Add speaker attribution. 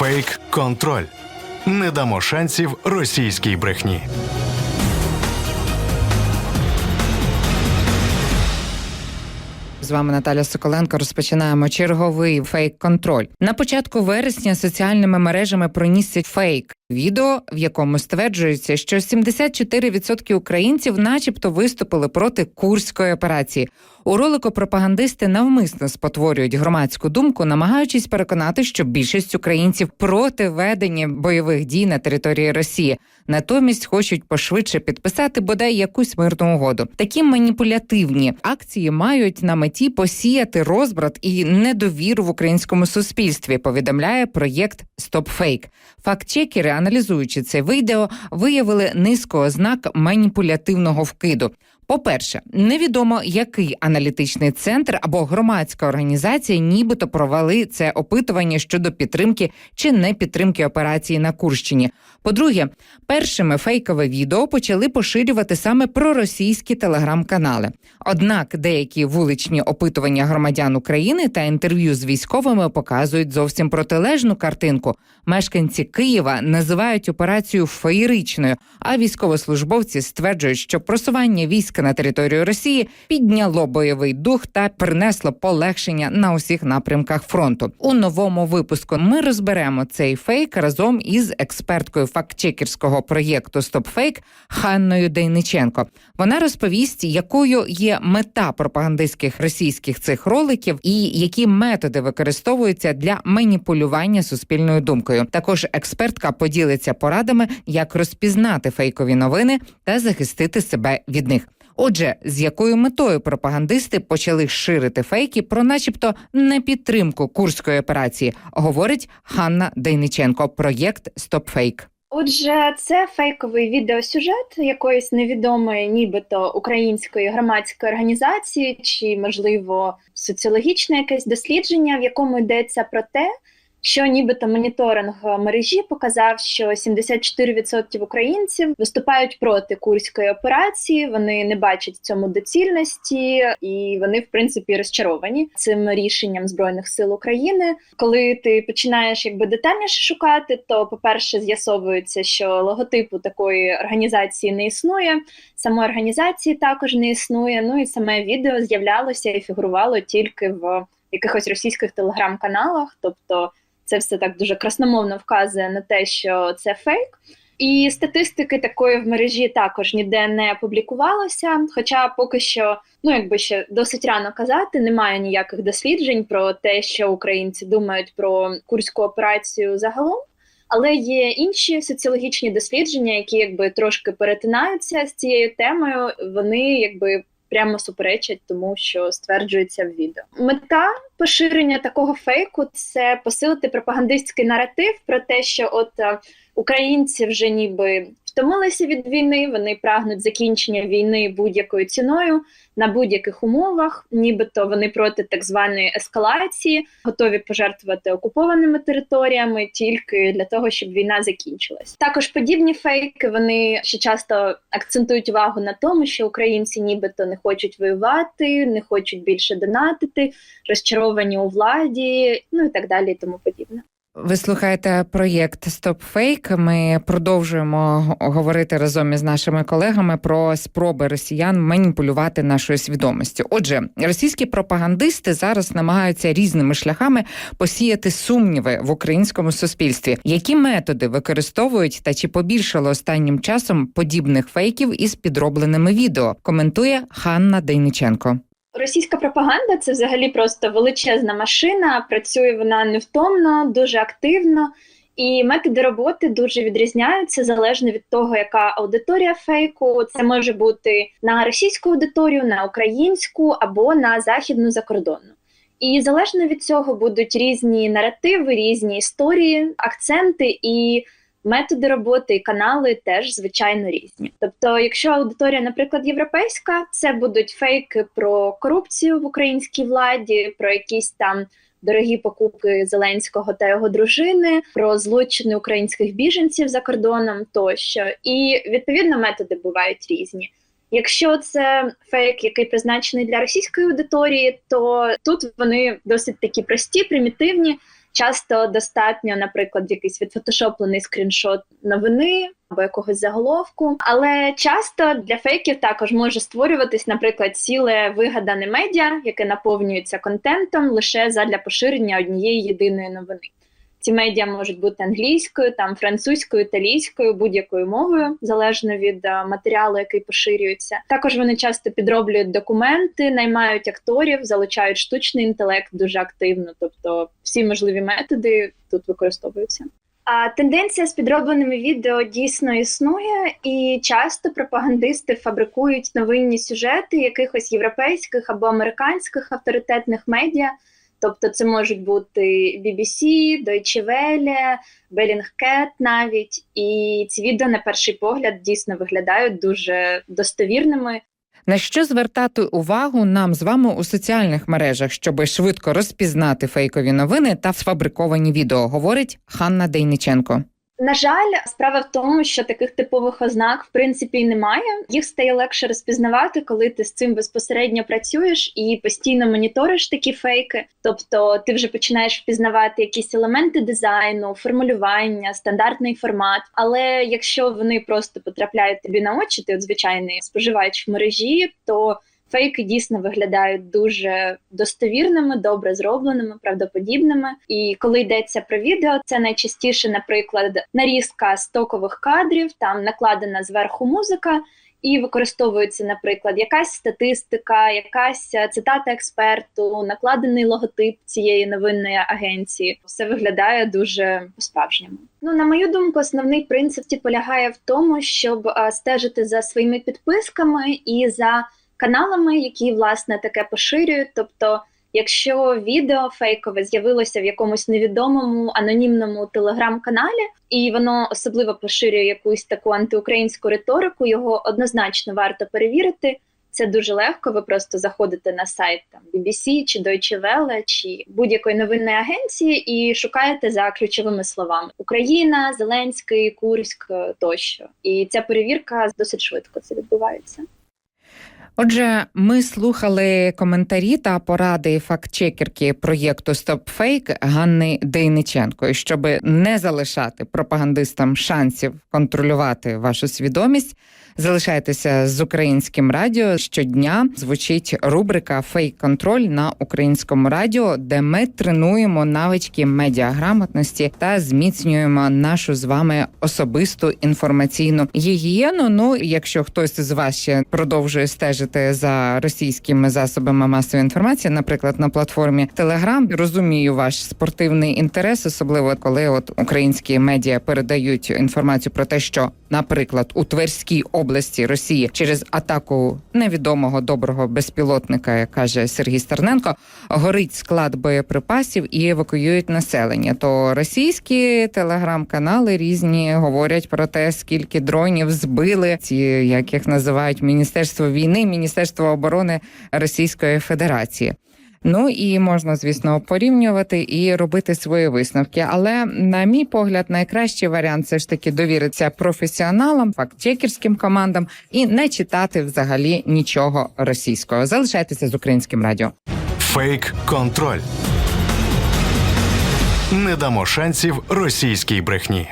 Speaker 1: Фейк контроль. Не дамо шансів російській брехні.
Speaker 2: З вами Наталя Соколенко. Розпочинаємо черговий фейк-контроль. На початку вересня соціальними мережами пронісся фейк. Відео, в якому стверджується, що 74% українців, начебто, виступили проти курської операції. У ролику пропагандисти навмисно спотворюють громадську думку, намагаючись переконати, що більшість українців проти ведення бойових дій на території Росії, натомість хочуть пошвидше підписати бодай якусь мирну угоду. Такі маніпулятивні акції мають на меті посіяти розбрат і недовіру в українському суспільстві. Повідомляє проєкт StopFake. Фактчекери, аналізуючи це відео, виявили низку ознак маніпулятивного вкиду. По-перше, невідомо, який аналітичний центр або громадська організація нібито провели це опитування щодо підтримки чи не підтримки операції на Курщині. По-друге, першими фейкове відео почали поширювати саме проросійські телеграм-канали. Однак деякі вуличні опитування громадян України та інтерв'ю з військовими показують зовсім протилежну картинку. Мешканці Києва називають операцію феєричною, а військовослужбовці стверджують, що просування війська на територію Росії підняло бойовий дух та принесло полегшення на усіх напрямках фронту. У новому випуску ми розберемо цей фейк разом із експерткою фактчекерського проєкту StopFake Ханною Дейниченко. Вона розповість, якою є мета пропагандистських російських цих роликів і які методи використовуються для маніпулювання суспільною думкою. Також експертка поділиться порадами, як розпізнати фейкові новини та захистити себе від них. Отже, з якою метою пропагандисти почали ширити фейки про, начебто, непідтримку курської операції, говорить Ханна Дейниченко. Проєкт StopFake.
Speaker 3: Отже, це фейковий відеосюжет якоїсь невідомої, нібито української громадської організації, чи, можливо, соціологічне якесь дослідження, в якому йдеться про те, що нібито моніторинг мережі показав, що 74% українців виступають проти курської операції. Вони не бачать в цьому доцільності, і вони, в принципі, розчаровані цим рішенням збройних сил України. Коли ти починаєш якби детальніше шукати, то по-перше, з'ясовується, що логотипу такої організації не існує, самої організації також не існує. Ну і саме відео з'являлося і фігурувало тільки в якихось російських телеграм-каналах, тобто. Це все так дуже красномовно вказує на те, що це фейк. І статистики такої в мережі також ніде не публікувалося. Хоча поки що, ну якби ще досить рано казати, немає ніяких досліджень про те, що українці думають про курську операцію загалом. Але є інші соціологічні дослідження, які якби трошки перетинаються з цією темою. Вони якби прямо суперечать тому, що стверджується в відео. Мета поширення такого фейку це посилити пропагандистський наратив про те, що от е, українці вже ніби втомилися від війни, вони прагнуть закінчення війни будь-якою ціною на будь-яких умовах, нібито вони проти так званої ескалації, готові пожертвувати окупованими територіями тільки для того, щоб війна закінчилась. Також подібні фейки вони ще часто акцентують увагу на тому, що українці нібито не хочуть воювати, не хочуть більше донатити, розчаровані у владі, ну і так далі, і тому подібне.
Speaker 2: Ви слухаєте проєкт StopFake. Ми продовжуємо говорити разом із нашими колегами про спроби росіян маніпулювати нашою свідомістю. Отже, російські пропагандисти зараз намагаються різними шляхами посіяти сумніви в українському суспільстві. Які методи використовують та чи побільшало останнім часом подібних фейків із підробленими відео? Коментує Ханна Дейниченко.
Speaker 3: Російська пропаганда це взагалі просто величезна машина. Працює вона невтомно, дуже активно, і методи роботи дуже відрізняються залежно від того, яка аудиторія фейку. Це може бути на російську аудиторію, на українську або на західну закордонну. І залежно від цього будуть різні наративи, різні історії, акценти і методи роботи і канали теж звичайно різні. Тобто, якщо аудиторія, наприклад, європейська, це будуть фейки про корупцію в українській владі, про якісь там. Дорогі покупки Зеленського та його дружини, про злочини українських біженців за кордоном тощо, і відповідно методи бувають різні. Якщо це фейк, який призначений для російської аудиторії, то тут вони досить такі прості, примітивні. Часто достатньо, наприклад, якийсь відфотошоплений скріншот новини або якогось заголовку. Але часто для фейків також може створюватись, наприклад, ціле вигадане медіа, яке наповнюється контентом лише задля поширення однієї єдиної новини. Ці медіа можуть бути англійською, там французькою, італійською, будь-якою мовою, залежно від е, матеріалу, який поширюється. Також вони часто підроблюють документи, наймають акторів, залучають штучний інтелект дуже активно. Тобто всі можливі методи тут використовуються. А тенденція з підробленими відео дійсно існує, і часто пропагандисти фабрикують новинні сюжети якихось європейських або американських авторитетних медіа. Тобто це можуть бути BBC, Deutsche Welle, Bellingcat навіть. І ці відео на перший погляд дійсно виглядають дуже достовірними.
Speaker 2: На що звертати увагу нам з вами у соціальних мережах, щоб швидко розпізнати фейкові новини та сфабриковані відео, говорить Ханна Дейниченко.
Speaker 3: На жаль, справа в тому, що таких типових ознак в принципі немає. Їх стає легше розпізнавати, коли ти з цим безпосередньо працюєш і постійно моніториш такі фейки. Тобто ти вже починаєш впізнавати якісь елементи дизайну, формулювання, стандартний формат. Але якщо вони просто потрапляють тобі на очі, ти от звичайний споживач в мережі, то Фейки дійсно виглядають дуже достовірними, добре зробленими, правдоподібними. І коли йдеться про відео, це найчастіше, наприклад, нарізка стокових кадрів, там накладена зверху музика, і використовується, наприклад, якась статистика, якась цитата експерту, накладений логотип цієї новинної агенції. Все виглядає дуже по-справжньому. Ну, на мою думку, основний принцип полягає в тому, щоб е, стежити за своїми підписками і за каналами, які власне таке поширюють. Тобто, якщо відео фейкове з'явилося в якомусь невідомому анонімному телеграм-каналі, і воно особливо поширює якусь таку антиукраїнську риторику, його однозначно варто перевірити. Це дуже легко. Ви просто заходите на сайт там BBC чи Deutsche Welle, чи будь-якої новинної агенції і шукаєте за ключовими словами Україна, Зеленський, Курськ е, тощо. І ця перевірка досить швидко це відбувається.
Speaker 2: Отже, ми слухали коментарі та поради фактчекерки проєкту StopFake Ганни Дейниченко. Щоб не залишати пропагандистам шансів контролювати вашу свідомість, залишайтеся з українським радіо. Щодня звучить рубрика Фейк-контроль на українському радіо, де ми тренуємо навички медіаграмотності та зміцнюємо нашу з вами особисту інформаційну гігієну. Ну, якщо хтось з вас ще продовжує стежити за російськими засобами масової інформації, наприклад, на платформі Telegram, розумію ваш спортивний інтерес, особливо коли от українські медіа передають інформацію про те, що, наприклад, у Тверській області Росії через атаку невідомого доброго безпілотника, як каже Сергій Стерненко, горить склад боєприпасів і евакуюють населення. То російські телеграм-канали різні говорять про те, скільки дронів збили ці, як їх називають Міністерство війни, Міністерство оборони Російської Федерації. Ну і можна, звісно, порівнювати і робити свої висновки. Але, на мій погляд, найкращий варіант це ж таки довіритися професіоналам, фактчекерським командам і не читати взагалі нічого російського. Залишайтеся з українським радіо.
Speaker 1: Фейк-контроль. Не дамо шансів російській брехні.